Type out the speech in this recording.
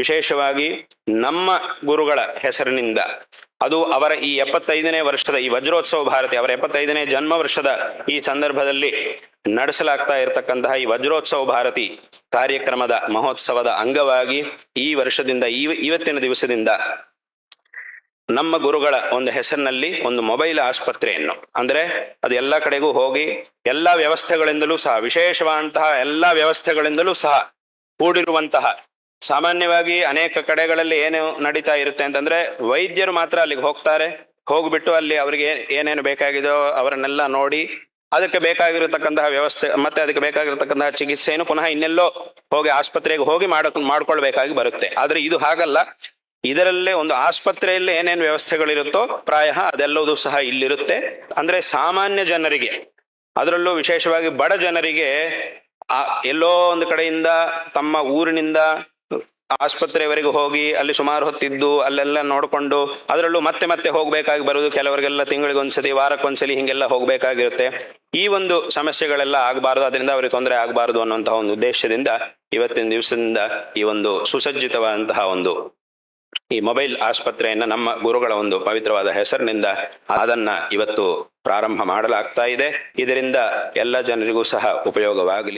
ವಿಶೇಷವಾಗಿ ನಮ್ಮ ಗುರುಗಳ ಹೆಸರಿನಿಂದ. ಅದು ಅವರ ಈ ಎಪ್ಪತ್ತೈದನೇ ವರ್ಷದ ಈ ವಜ್ರೋತ್ಸವ ಭಾರತಿ, ಅವರ ಎಪ್ಪತ್ತೈದನೇ ಜನ್ಮ ವರ್ಷದ ಈ ಸಂದರ್ಭದಲ್ಲಿ ನಡೆಸಲಾಗ್ತಾ ಇರತಕ್ಕಂತಹ ಈ ವಜ್ರೋತ್ಸವ ಭಾರತಿ ಕಾರ್ಯಕ್ರಮದ ಮಹೋತ್ಸವದ ಅಂಗವಾಗಿ ಈ ವರ್ಷದಿಂದ, ಈ ಇವತ್ತಿನ ದಿವಸದಿಂದ ನಮ್ಮ ಗುರುಗಳ ಒಂದು ಹೆಸರಿನಲ್ಲಿ ಒಂದು ಮೊಬೈಲ್ ಆಸ್ಪತ್ರೆಯನ್ನು, ಅಂದ್ರೆ ಅದು ಎಲ್ಲ ಕಡೆಗೂ ಹೋಗಿ ಎಲ್ಲಾ ವ್ಯವಸ್ಥೆಗಳಿಂದಲೂ ಸಹ, ವಿಶೇಷವಾದಂತಹ ಎಲ್ಲಾ ವ್ಯವಸ್ಥೆಗಳಿಂದಲೂ ಸಹ ಕೂಡಿರುವಂತಹ ಸಾಮಾನ್ಯವಾಗಿ ಅನೇಕ ಕಡೆಗಳಲ್ಲಿ ಏನು ನಡೀತಾ ಇರುತ್ತೆ ಅಂತಂದ್ರೆ ವೈದ್ಯರು ಮಾತ್ರ ಅಲ್ಲಿಗೆ ಹೋಗ್ತಾರೆ. ಹೋಗ್ಬಿಟ್ಟು ಅಲ್ಲಿ ಅವರಿಗೆ ಏನೇನು ಬೇಕಾಗಿದೋ ಅವರನ್ನೆಲ್ಲ ನೋಡಿ, ಅದಕ್ಕೆ ಬೇಕಾಗಿರತಕ್ಕಂತಹ ವ್ಯವಸ್ಥೆ, ಮತ್ತೆ ಅದಕ್ಕೆ ಬೇಕಾಗಿರತಕ್ಕಂತಹ ಚಿಕಿತ್ಸೆಯನ್ನು ಪುನಃ ಇನ್ನೆಲ್ಲೋ ಹೋಗಿ ಆಸ್ಪತ್ರೆಗೆ ಹೋಗಿ ಮಾಡ ಮಾಡ್ಕೊಳ್ಬೇಕಾಗಿ ಬರುತ್ತೆ. ಆದ್ರೆ ಇದು ಹಾಗಲ್ಲ. ಇದರಲ್ಲೇ ಒಂದು ಆಸ್ಪತ್ರೆಯಲ್ಲಿ ಏನೇನು ವ್ಯವಸ್ಥೆಗಳಿರುತ್ತೋ ಪ್ರಾಯ ಅದೆಲ್ಲವೂ ಸಹ ಇಲ್ಲಿರುತ್ತೆ. ಅಂದ್ರೆ ಸಾಮಾನ್ಯ ಜನರಿಗೆ, ಅದರಲ್ಲೂ ವಿಶೇಷವಾಗಿ ಬಡ ಜನರಿಗೆ ಎಲ್ಲೋ ಒಂದು ಕಡೆಯಿಂದ ತಮ್ಮ ಊರಿನಿಂದ ಆಸ್ಪತ್ರೆವರೆಗೆ ಹೋಗಿ ಅಲ್ಲಿ ಸುಮಾರು ಹೊತ್ತಿದ್ದು, ಅಲ್ಲೆಲ್ಲ ನೋಡಿಕೊಂಡು, ಅದರಲ್ಲೂ ಮತ್ತೆ ಮತ್ತೆ ಹೋಗಬೇಕಾಗಿ ಬರುವುದು ಕೆಲವರಿಗೆಲ್ಲ ತಿಂಗಳಿಗೊಂದ್ಸತಿ, ವಾರಕ್ಕೊಂದ್ಸಲಿ ಹಿಂಗೆಲ್ಲ ಹೋಗಬೇಕಾಗಿರುತ್ತೆ. ಈ ಒಂದು ಸಮಸ್ಯೆಗಳೆಲ್ಲ ಆಗಬಾರದು, ಅದರಿಂದ ಅವರಿಗೆ ತೊಂದರೆ ಆಗಬಾರದು ಅನ್ನುವಂತಹ ಒಂದು ಉದ್ದೇಶದಿಂದ ಇವತ್ತಿನ ದಿವಸದಿಂದ ಈ ಒಂದು ಸುಸಜ್ಜಿತವಾದಂತಹ ಒಂದು ಈ ಮೊಬೈಲ್ ಆಸ್ಪತ್ರೆಯನ್ನ ನಮ್ಮ ಗುರುಗಳ ಒಂದು ಪವಿತ್ರವಾದ ಹೆಸರಿನಿಂದ ಅದನ್ನ ಇವತ್ತು ಪ್ರಾರಂಭ ಮಾಡಲಾಗ್ತಾ ಇದೆ. ಇದರಿಂದ ಎಲ್ಲ ಜನರಿಗೂ ಸಹ ಉಪಯೋಗವಾಗಲಿ.